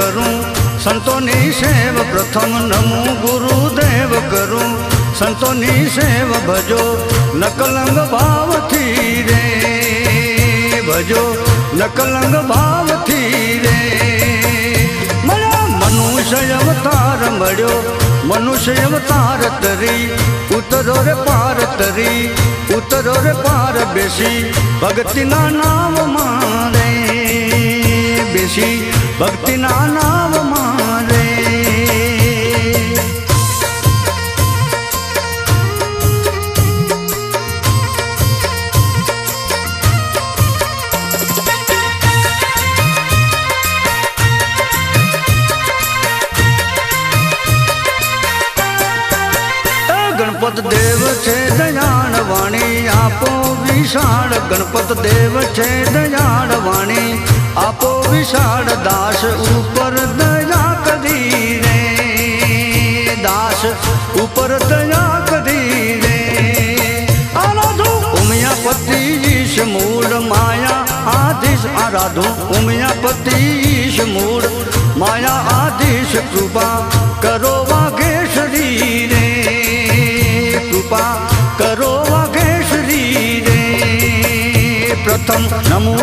કરું. સંતોની સેવ પ્રથમ નમો ગુરુદેવ કરું. સંતોની સેવ ભજો, નકલંગ ભાવથી રે. ભજો, નકલંગ ભાવથી રે. મળ્યો મનુષ્ય અવતાર મળ્યો, મનુષ્ય અવતાર તરી. ઉતરો રે પાર તરી, ઉતરો રે પાર બેસી. ભક્તિના નામ મારે બેસી. ભક્તિના નામ મારે. ગણપત દેવ છે દયાળ વાણી આપો વિશાળ ગણપત દેવ છે દયાળ વાણી આપો વિશાળ દાસ ઉપર દયા કદી રે દાસ ઉપર દયા કદી રે ઉમિયાપતિ ઈશ મૂળ માયા આધીશ, આરાધો, ઉમિયાપતિ ઈશ મૂળ માયા આધીશ, કૃપા કરો વાઘેશ્વરી રે કૃપા કરો વાઘેશ્વરી રે પ્રથમ નમો